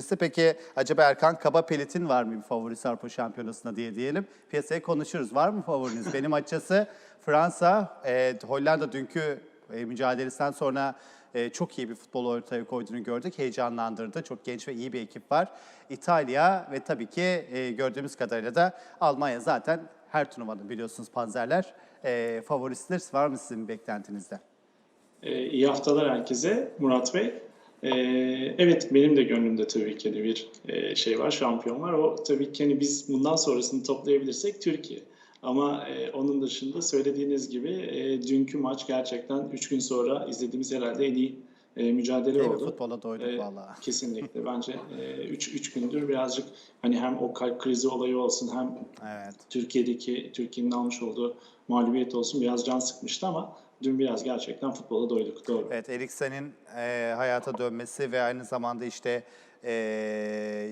birincisi. Peki acaba Erkan Kaba Pelit'in var mı bir favorisi Avrupa Şampiyonası'nda diye diyelim. Piyasaya konuşuruz. Var mı favoriniz? Benim açısı Fransa, e, Hollanda dünkü e, mücadelesinden sonra e, çok iyi bir futbol ortaya koyduğunu gördük. Heyecanlandırdı. Çok genç ve iyi bir ekip var. İtalya ve tabii ki e, gördüğümüz kadarıyla da Almanya zaten her turnuvanın biliyorsunuz panzerler e, favorisidir. Var mı sizin beklentinizde? Ee, iyi haftalar herkese Murat Bey. Ee, evet benim de gönlümde tabii ki de bir e, şey var, şampiyon var. O tabii ki hani biz bundan sonrasını toplayabilirsek Türkiye. Ama e, onun dışında söylediğiniz gibi e, dünkü maç gerçekten 3 gün sonra izlediğimiz herhalde en iyi e, mücadele Değil oldu. Futbola doyduk Ee, vallahi. Kesinlikle. Bence 3 3 gündür birazcık hani hem o kalp krizi olayı olsun hem Evet. Türkiye'deki Türkiye'nin almış olduğu mağlubiyet olsun biraz can sıkmıştı ama dün biraz gerçekten futbola doyduk. Doğru. Evet, Eriksen'in e, hayata dönmesi ve aynı zamanda işte e,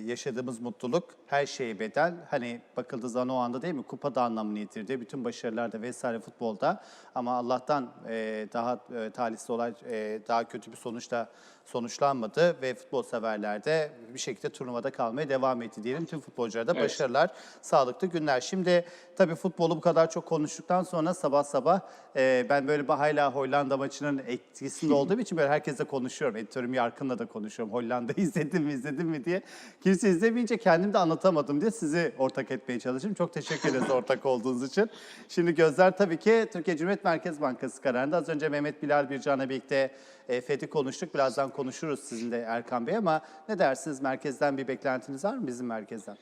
yaşadığımız mutluluk her şeye bedel. Hani bakıldığı zaman o anda değil mi? Kupa da anlamını yitirdi. Bütün başarılar da vesaire futbolda. Ama Allah'tan e, daha e, talihsiz olay e, daha kötü bir sonuçla sonuçlanmadı ve futbol severler de bir şekilde turnuvada kalmaya devam etti diyelim. Tüm futbolculara da Evet. başarılar, sağlıklı günler. Şimdi tabii futbolu bu kadar çok konuştuktan sonra sabah sabah e, ben böyle hala Hollanda maçının etkisinde olduğum için böyle herkesle konuşuyorum. Editörüm Yarkın'la da konuşuyorum. Hollanda izledin mi izledin mi diye. Kimse izlemeyince kendim de anlatamadım diye sizi ortak etmeye çalışıyorum. Çok teşekkür ederiz ortak olduğunuz için. Şimdi gözler tabii ki Türkiye Cumhuriyet Merkez Bankası kararında. Az önce Mehmet Bilal Bircan'la birlikte e, FED'i konuştuk. Birazdan konuşuruz sizinle Erkan Bey ama ne dersiniz? Merkezden bir beklentiniz var mı bizim merkezden?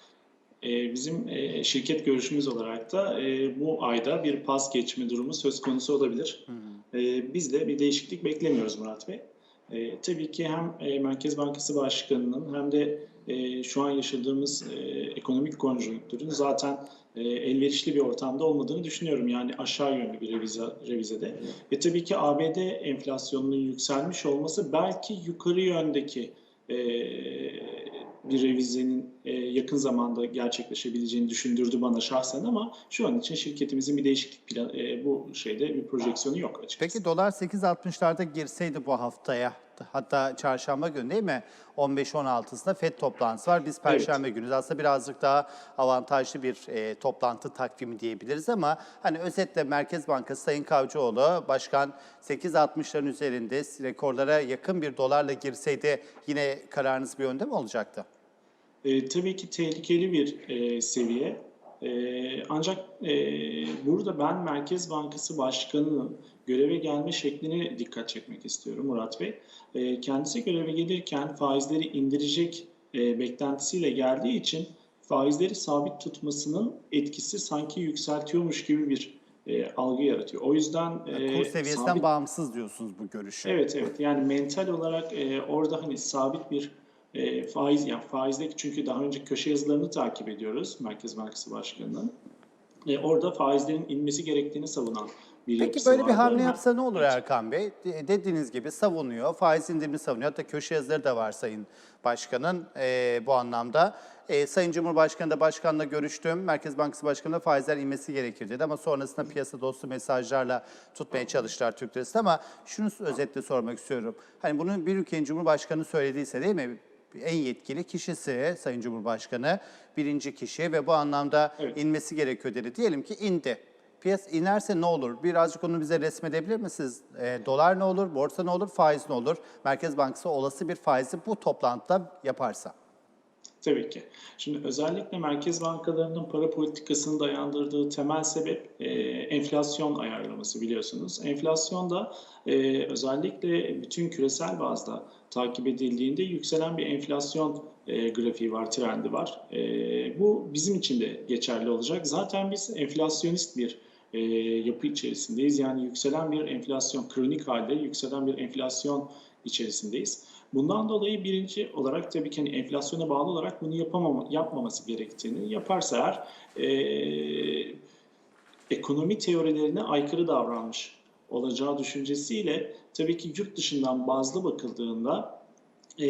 Ee, bizim e, şirket görüşümüz olarak da e, bu ayda bir pas geçme durumu söz konusu olabilir. Ee, biz de bir değişiklik beklemiyoruz Murat Bey. Tabii ki hem e, Merkez Bankası Başkanı'nın hem de e, şu an yaşadığımız e, ekonomik konjonktürün zaten e, elverişli bir ortamda olmadığını düşünüyorum. Yani aşağı yönlü bir revize, revizede. Ve tabii ki ABD enflasyonunun yükselmiş olması belki yukarı yöndeki e, bir revizenin e, yakın zamanda gerçekleşebileceğini düşündürdü bana şahsen ama şu an için şirketimizin bir değişiklik plan, e, bu şeyde bir projeksiyonu yok açıkçası. Peki dolar 8.60'larda girseydi bu haftaya hatta çarşamba günü değil mi? 15-16'sında FED toplantısı var. Biz perşembe günü aslında birazcık daha avantajlı bir e, toplantı takvimi diyebiliriz ama hani özetle Merkez Bankası Sayın Kavcıoğlu Başkan 8.60'ların üzerinde rekorlara yakın bir dolarla girseydi yine kararınız bir yönde mi olacaktı? E, tabii ki tehlikeli bir e, seviye. E, ancak e, burada ben Merkez Bankası Başkanı'nın göreve gelme şekline dikkat çekmek istiyorum Murat Bey. E, kendisi göreve gelirken faizleri indirecek e, beklentisiyle geldiği için faizleri sabit tutmasının etkisi sanki yükseltiyormuş gibi bir e, algı yaratıyor. O yüzden e, Kur seviyesinden sabit- bağımsız diyorsunuz bu görüşü. Evet evet yani mental olarak e, orada hani sabit bir e, faiz yani faizdeki çünkü daha önce köşe yazılarını takip ediyoruz Merkez Bankası Başkanı'nın. E, orada faizlerin inmesi gerektiğini savunan bir Peki yapısı böyle bir vardı. hamle Ha- yapsa ne olur. Erkan Bey? De- Dediğiniz gibi savunuyor, faiz indirimini savunuyor. Hatta köşe yazıları da var Sayın Başkan'ın eee, bu anlamda. Eee, Sayın Cumhurbaşkanı da başkanla görüştüm. Merkez Bankası Başkanı da faizler inmesi gerekir dedi. Ama sonrasında piyasa dostu mesajlarla tutmaya çalıştılar Türk lirasını. Ama şunu özetle sormak istiyorum. Hani bunun bir ülkenin Cumhurbaşkanı söylediyse değil mi? En yetkili kişisi Sayın Cumhurbaşkanı, birinci kişi ve bu anlamda inmesi gerekiyor dedi. Diyelim ki indi. Piyasa inerse ne olur? Birazcık onu bize resmedebilir misiniz? E, dolar ne olur, borsa ne olur, faiz ne olur? Merkez Bankası olası bir faizi bu toplantıda yaparsa. Tabii ki. Şimdi özellikle merkez bankalarının para politikasını dayandırdığı temel sebep e, enflasyon ayarlaması biliyorsunuz. Enflasyon da e, özellikle bütün küresel bazda takip edildiğinde yükselen bir enflasyon e, grafiği var, trendi var. E, bu bizim için de geçerli olacak. Zaten biz enflasyonist bir e, yapı içerisindeyiz. Yani yükselen bir enflasyon, kronik halde yükselen bir enflasyon içerisindeyiz. Bundan dolayı birinci olarak tabii ki hani enflasyona bağlı olarak bunu yapamama, yapmaması gerektiğini yaparsa eğer e, ekonomi teorilerine aykırı davranmış olacağı düşüncesiyle tabii ki yurt dışından bazlı bakıldığında e,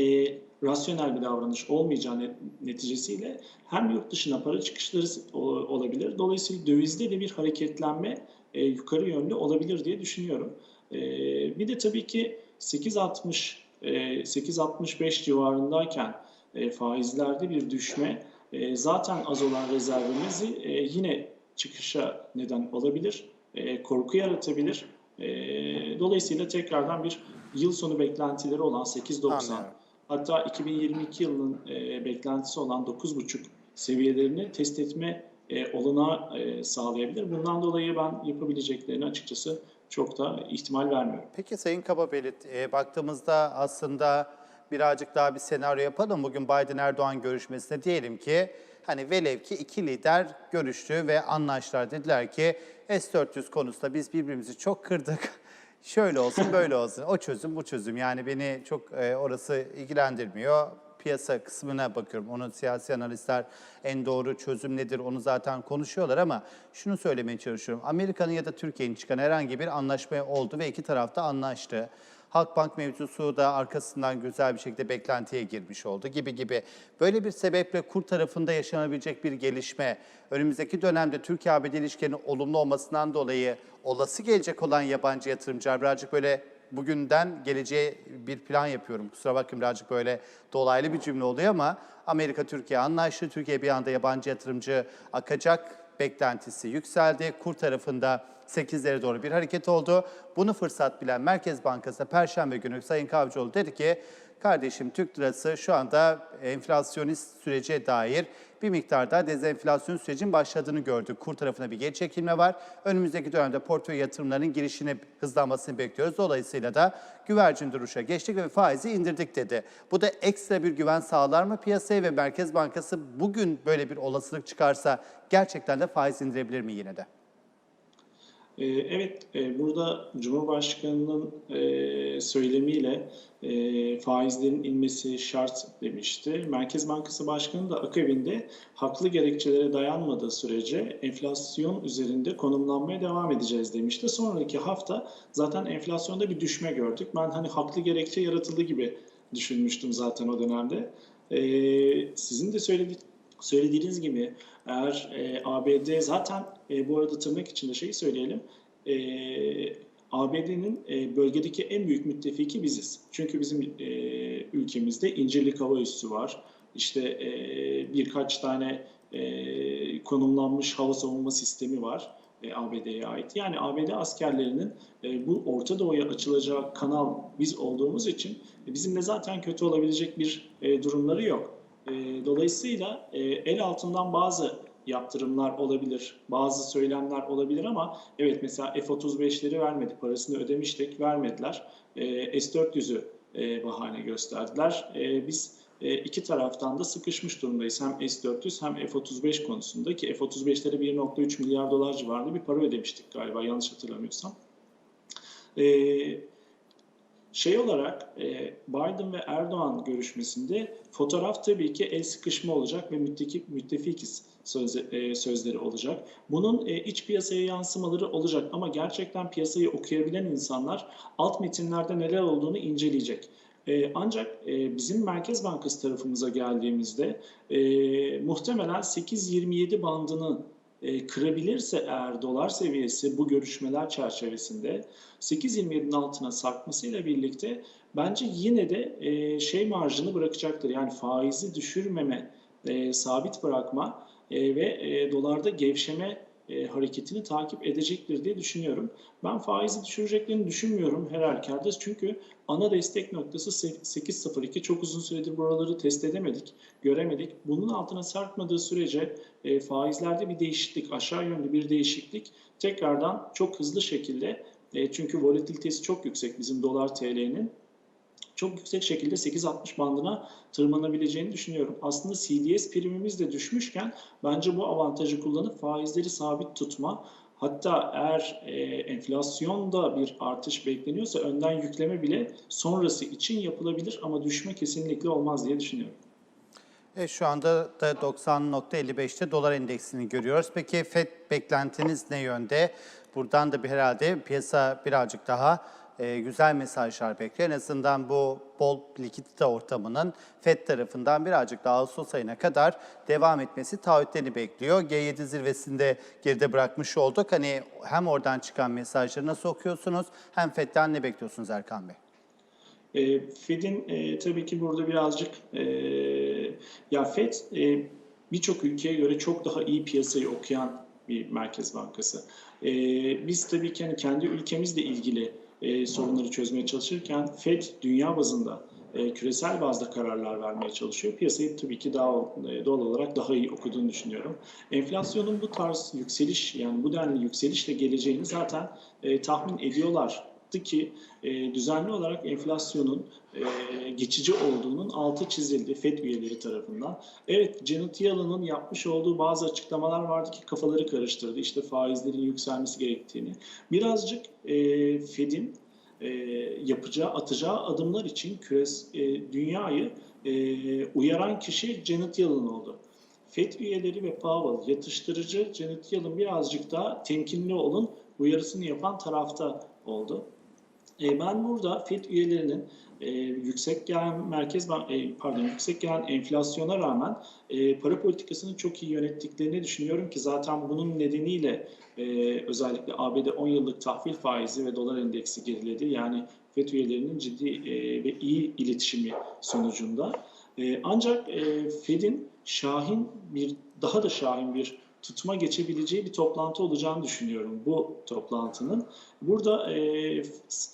rasyonel bir davranış olmayacağı net- neticesiyle hem yurt dışına para çıkışları olabilir. Dolayısıyla dövizde de bir hareketlenme e, yukarı yönlü olabilir diye düşünüyorum. E, bir de tabii ki 8.60 e, 8.65 civarındayken e, faizlerde bir düşme e, zaten az olan rezervimizi e, yine çıkışa neden olabilir, e, korku yaratabilir. E, dolayısıyla tekrardan bir yıl sonu beklentileri olan 8.90 Anlıyorum. Hatta 2022 yılının e, beklentisi olan 9.5 seviyelerini test etme e, olanağı e, sağlayabilir. Bundan dolayı ben yapabileceklerini açıkçası çok da ihtimal vermiyorum. Peki Sayın Kababelit, e, baktığımızda aslında birazcık daha bir senaryo yapalım. Bugün Biden-Erdoğan görüşmesinde diyelim ki hani velev ki iki lider görüştü ve anlaştılar. Dediler ki S-400 konusunda biz birbirimizi çok kırdık. Şöyle olsun böyle olsun. O çözüm bu çözüm. Yani beni çok e, orası ilgilendirmiyor. Piyasa kısmına bakıyorum. Onun siyasi analistler en doğru çözüm nedir onu zaten konuşuyorlar ama şunu söylemeye çalışıyorum. Amerika'nın ya da Türkiye'nin çıkan herhangi bir anlaşma oldu ve iki taraf da anlaştı. Halkbank mevzusu da arkasından güzel bir şekilde beklentiye girmiş oldu gibi gibi. Böyle bir sebeple kur tarafında yaşanabilecek bir gelişme, önümüzdeki dönemde Türkiye-ABD ilişkilerinin olumlu olmasından dolayı olası gelecek olan yabancı yatırımcılar birazcık böyle bugünden geleceğe bir plan yapıyorum. Kusura bakmayın birazcık böyle dolaylı bir cümle oluyor ama Amerika Türkiye anlaştı. Türkiye bir anda yabancı yatırımcı akacak beklentisi yükseldi. Kur tarafında 8'lere doğru bir hareket oldu. Bunu fırsat bilen Merkez Bankası Perşembe günü Sayın Kavcıoğlu dedi ki kardeşim Türk lirası şu anda enflasyonist sürece dair bir miktar daha dezenflasyon sürecin başladığını gördük. Kur tarafına bir geri çekilme var. Önümüzdeki dönemde portföy yatırımlarının girişine hızlanmasını bekliyoruz. Dolayısıyla da güvercin duruşa geçtik ve faizi indirdik dedi. Bu da ekstra bir güven sağlar mı piyasaya ve Merkez Bankası bugün böyle bir olasılık çıkarsa gerçekten de faiz indirebilir mi yine de? Ee, Evet, e, burada Cumhurbaşkanı'nın e, söylemiyle e, faizlerin inmesi şart demişti. Merkez Bankası Başkanı da akabinde haklı gerekçelere dayanmadığı sürece enflasyon üzerinde konumlanmaya devam edeceğiz demişti. Sonraki hafta zaten enflasyonda bir düşme gördük. Ben hani haklı gerekçe yaratıldı gibi düşünmüştüm zaten o dönemde. Ee, Sizin de söyledi- söylediğiniz gibi eğer e, ABD zaten e, bu arada tırnak içinde şeyi söyleyelim. E, ABD'nin e, bölgedeki en büyük müttefiki biziz. Çünkü bizim e, ülkemizde İncirlik Hava Üssü var. İşte e, birkaç tane e, konumlanmış hava savunma sistemi var. e, ABD'ye ait. Yani ABD askerlerinin e, bu Orta Doğu'ya açılacağı kanal biz olduğumuz için e, bizimle zaten kötü olabilecek bir e, durumları yok. E, dolayısıyla e, el altından bazı yaptırımlar olabilir, bazı söylemler olabilir ama evet mesela F-35'leri vermedi, parasını ödemiştik, vermediler. E, S-400'ü e, bahane gösterdiler. E, biz e, iki taraftan da sıkışmış durumdayız. Hem S-400 hem F-35 konusunda ki F-35'lere 1.3 milyar dolar civarında bir para ödemiştik galiba yanlış hatırlamıyorsam. E, şey olarak e, Biden ve Erdoğan görüşmesinde fotoğraf tabii ki el sıkışma olacak ve müttefik, müttefikiz söz, e, sözleri olacak. Bunun e, iç piyasaya yansımaları olacak ama gerçekten piyasayı okuyabilen insanlar alt metinlerde neler olduğunu inceleyecek. E, ancak e, bizim Merkez Bankası tarafımıza geldiğimizde e, muhtemelen 8.27 bandını e, kırabilirse eğer dolar seviyesi bu görüşmeler çerçevesinde 8.27'nin altına sarkmasıyla birlikte bence yine de e, şey marjını bırakacaktır. Yani faizi düşürmeme, e, sabit bırakma ve dolarda gevşeme e, hareketini takip edecektir diye düşünüyorum. Ben faizi düşüreceklerini düşünmüyorum her halükarda çünkü ana destek noktası 8.02 çok uzun süredir buraları test edemedik, göremedik. Bunun altına sarkmadığı sürece e, faizlerde bir değişiklik, aşağı yönlü bir değişiklik tekrardan çok hızlı şekilde e, çünkü volatilitesi çok yüksek bizim dolar TL'nin çok yüksek şekilde 8.60 bandına tırmanabileceğini düşünüyorum. Aslında CDS primimiz de düşmüşken bence bu avantajı kullanıp faizleri sabit tutma Hatta eğer e, enflasyonda bir artış bekleniyorsa önden yükleme bile sonrası için yapılabilir ama düşme kesinlikle olmaz diye düşünüyorum. E, şu anda da 90.55'te dolar endeksini görüyoruz. Peki FED beklentiniz ne yönde? Buradan da bir herhalde piyasa birazcık daha e, güzel mesajlar bekliyor. En azından bu bol likidite ortamının FED tarafından birazcık daha Ağustos ayına kadar devam etmesi taahhütlerini bekliyor. G7 zirvesinde geride bırakmış olduk. Hani hem oradan çıkan mesajları nasıl okuyorsunuz hem FED'den ne bekliyorsunuz Erkan Bey? E, Fed'in e, tabii ki burada birazcık e. Ya FED e, birçok ülkeye göre çok daha iyi piyasayı okuyan bir merkez bankası. E, biz tabii ki hani kendi ülkemizle ilgili e, sorunları çözmeye çalışırken FED dünya bazında e, küresel bazda kararlar vermeye çalışıyor. Piyasayı tabii ki daha e, doğal olarak daha iyi okuduğunu düşünüyorum. Enflasyonun bu tarz yükseliş yani bu denli yükselişle geleceğini zaten e, tahmin ediyorlardı ki e, düzenli olarak enflasyonun e, geçici olduğunun altı çizildi FED üyeleri tarafından. Evet Janet Yellen'ın yapmış olduğu bazı açıklamalar vardı ki kafaları karıştırdı. İşte faizlerin yükselmesi gerektiğini. Birazcık e, FED'in e, yapacağı, atacağı adımlar için küres, e, dünyayı e, uyaran kişi Janet Yellen oldu. FED üyeleri ve Powell yatıştırıcı Janet Yellen birazcık daha temkinli olun uyarısını yapan tarafta oldu. E, ben burada FED üyelerinin e, yüksek gelen merkez e, pardon yüksek gelen enflasyona rağmen e, para politikasını çok iyi yönettiklerini düşünüyorum ki zaten bunun nedeniyle e, özellikle ABD 10 yıllık tahvil faizi ve dolar endeksi geriledi. Yani FED üyelerinin ciddi e, ve iyi iletişimi sonucunda. E, ancak e, Fed'in şahin bir daha da şahin bir tutuma geçebileceği bir toplantı olacağını düşünüyorum bu toplantının. Burada e,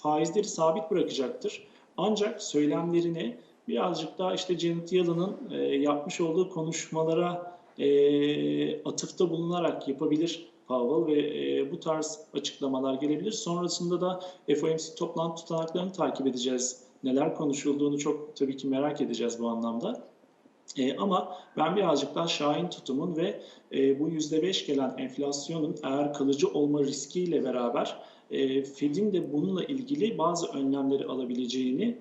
faizleri sabit bırakacaktır. Ancak söylemlerini birazcık daha işte Janet Yellen'ın e, yapmış olduğu konuşmalara e, atıfta bulunarak yapabilir Powell ve e, bu tarz açıklamalar gelebilir. Sonrasında da FOMC toplantı tutanaklarını takip edeceğiz. Neler konuşulduğunu çok tabii ki merak edeceğiz bu anlamda. E, ama ben birazcık daha şahin tutumun ve e, bu %5 gelen enflasyonun eğer kalıcı olma riskiyle beraber e, Fed'in de bununla ilgili bazı önlemleri alabileceğini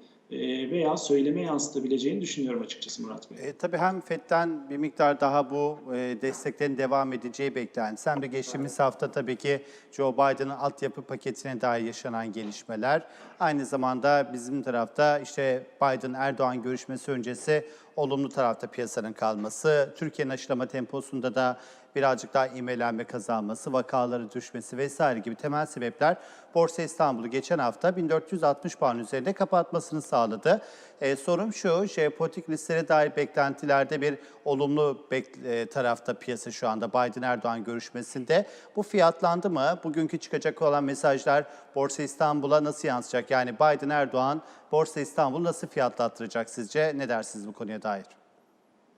veya söyleme yansıtabileceğini düşünüyorum açıkçası Murat Bey. E, tabii hem FED'den bir miktar daha bu e, desteklerin devam edeceği beklentisi hem de geçtiğimiz hafta tabii ki Joe Biden'ın altyapı paketine dair yaşanan gelişmeler. Aynı zamanda bizim tarafta işte Biden-Erdoğan görüşmesi öncesi olumlu tarafta piyasanın kalması, Türkiye'nin aşılama temposunda da birazcık daha ivmelenme kazanması, vakaların düşmesi vesaire gibi temel sebepler Borsa İstanbul'u geçen hafta 1460 puan üzerinde kapatmasını sağladı. Ee, sorum şu, jeopolitik risklere dair beklentilerde bir olumlu bek- e, tarafta piyasa şu anda Biden-Erdoğan görüşmesinde. Bu fiyatlandı mı? Bugünkü çıkacak olan mesajlar Borsa İstanbul'a nasıl yansıyacak? Yani Biden-Erdoğan Borsa İstanbul'u nasıl fiyatlattıracak sizce? Ne dersiniz bu konuya dair?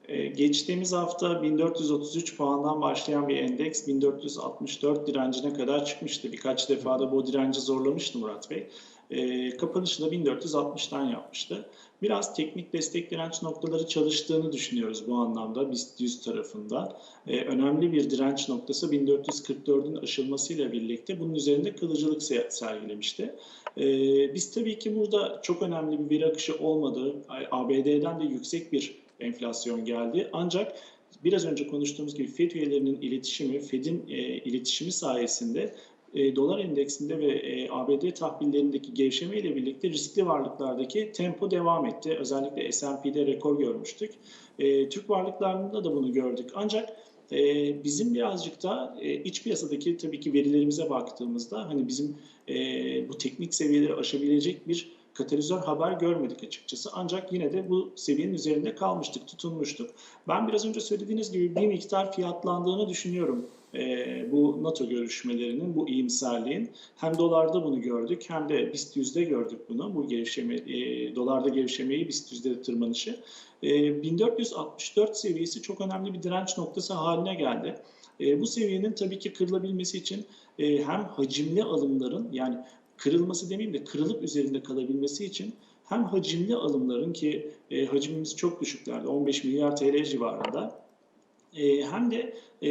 Ee, Geçtiğimiz hafta 1433 puandan başlayan bir endeks 1464 direncine kadar çıkmıştı. Birkaç defa da bu direnci zorlamıştı Murat Bey. Ee, kapanışı da 1460'tan yapmıştı. Biraz teknik destek direnç noktaları çalıştığını düşünüyoruz bu anlamda BIST 100 tarafında. Ee, önemli bir direnç noktası 1444'ün aşılmasıyla birlikte bunun üzerinde kalıcılık se- sergilemişti. Ee, biz tabii ki burada çok önemli bir veri akışı olmadı. ABD'den de yüksek bir enflasyon geldi. Ancak biraz önce konuştuğumuz gibi FED üyelerinin iletişimi, FED'in e, iletişimi sayesinde e, dolar endeksinde ve e, ABD tahvillerindeki gevşeme ile birlikte riskli varlıklardaki tempo devam etti. Özellikle S&P'de rekor görmüştük. E, Türk varlıklarında da bunu gördük. Ancak e, bizim birazcık da e, iç piyasadaki tabii ki verilerimize baktığımızda hani bizim e, bu teknik seviyeleri aşabilecek bir katalizör haber görmedik açıkçası. Ancak yine de bu seviyenin üzerinde kalmıştık, tutunmuştuk. Ben biraz önce söylediğiniz gibi bir miktar fiyatlandığını düşünüyorum e, bu NATO görüşmelerinin, bu iyimserliğin. Hem dolarda bunu gördük hem de BIST 100'de gördük bunu. Bu gevşeme, e, dolarda gevşemeyi BIST 100'de tırmanışı. E, 1464 seviyesi çok önemli bir direnç noktası haline geldi. E, bu seviyenin tabii ki kırılabilmesi için e, hem hacimli alımların yani kırılması demeyeyim de kırılıp üzerinde kalabilmesi için hem hacimli alımların ki e, hacmimiz çok düşüklerde 15 milyar TL civarında e, hem de e,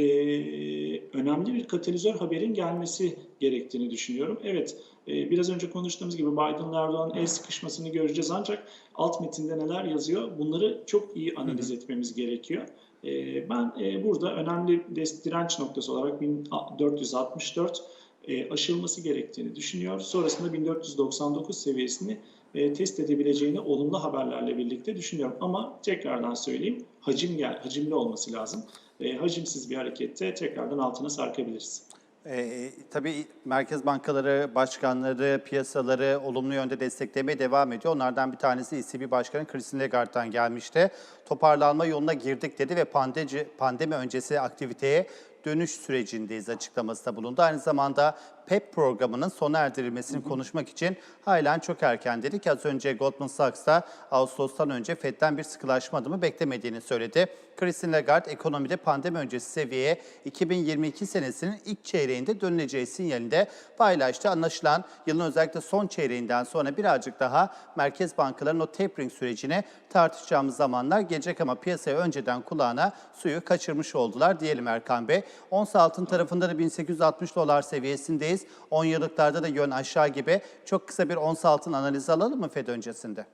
önemli bir katalizör haberin gelmesi gerektiğini düşünüyorum. Evet e, biraz önce konuştuğumuz gibi Biden Erdoğan el sıkışmasını göreceğiz ancak alt metinde neler yazıyor bunları çok iyi analiz etmemiz gerekiyor. E, ben e, burada önemli direnç noktası olarak 1464 e, aşılması gerektiğini düşünüyor. Sonrasında 1499 seviyesini e, test edebileceğini olumlu haberlerle birlikte düşünüyorum. Ama tekrardan söyleyeyim hacim gel, hacimli olması lazım. E, hacimsiz bir harekette tekrardan altına sarkabiliriz. Ee, tabii merkez bankaları, başkanları, piyasaları olumlu yönde desteklemeye devam ediyor. Onlardan bir tanesi ECB Başkanı Christine Lagarde'dan gelmişti. Toparlanma yoluna girdik dedi ve pandeci, pandemi öncesi aktiviteye dönüş sürecindeyiz açıklamasında bulundu. Aynı zamanda PEP programının sona erdirilmesini konuşmak için halen çok erken dedi ki az önce Goldman Sachs da Ağustos'tan önce FED'den bir sıkılaşma adımı beklemediğini söyledi. Christine Lagarde ekonomide pandemi öncesi seviyeye 2022 senesinin ilk çeyreğinde dönüleceği sinyalinde paylaştı. Anlaşılan yılın özellikle son çeyreğinden sonra birazcık daha merkez bankaların o tapering sürecine tartışacağımız zamanlar gelecek ama piyasaya önceden kulağına suyu kaçırmış oldular diyelim Erkan Bey. Ons altın tarafında da 1860 dolar seviyesindeyiz. 10 yıllıklarda da yön aşağı gibi. Çok kısa bir ons altın analizi alalım mı Fed öncesinde?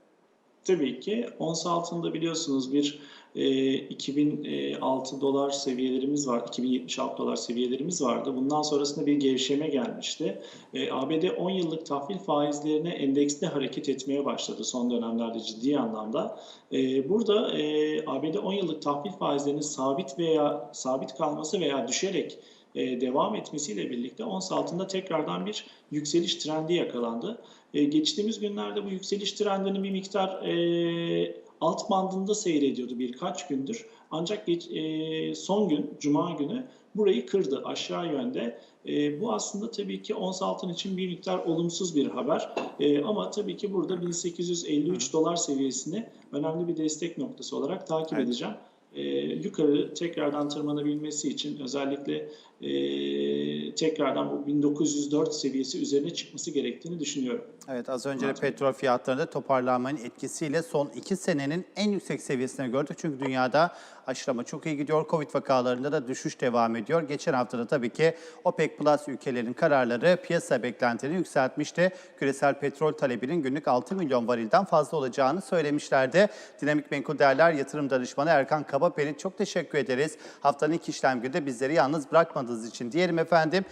Tabii ki ons altında biliyorsunuz bir e, 2006 dolar seviyelerimiz var, 2076 dolar seviyelerimiz vardı. Bundan sonrasında bir gevşeme gelmişti. E, ABD 10 yıllık tahvil faizlerine endeksli hareket etmeye başladı son dönemlerde ciddi anlamda. E, burada e, ABD 10 yıllık tahvil faizlerinin sabit veya sabit kalması veya düşerek devam etmesiyle birlikte ons altında tekrardan bir yükseliş trendi yakalandı. E, geçtiğimiz günlerde bu yükseliş trendinin bir miktar e, alt bandında seyrediyordu birkaç gündür. Ancak geç, e, son gün, Cuma günü burayı kırdı aşağı yönde. E, bu aslında tabii ki ons altın için bir miktar olumsuz bir haber. E, ama tabii ki burada 1853 dolar seviyesini önemli bir destek noktası olarak takip Evet. edeceğim. E, yukarı tekrardan tırmanabilmesi için özellikle e, tekrardan bu 1904 seviyesi üzerine çıkması gerektiğini düşünüyorum. Evet az önce de petrol fiyatlarında toparlanmanın etkisiyle son iki senenin en yüksek seviyesine gördük. Çünkü dünyada aşılama çok iyi gidiyor. Covid vakalarında da düşüş devam ediyor. Geçen haftada tabii ki OPEC Plus ülkelerin kararları piyasa beklentilerini yükseltmişti. Küresel petrol talebinin günlük 6 milyon varilden fazla olacağını söylemişlerdi. Dinamik Menkul Değerler Yatırım Danışmanı Erkan Kabaperi çok teşekkür ederiz. Haftanın ilk işlem günü de bizleri yalnız davrandığınız için diyelim efendim.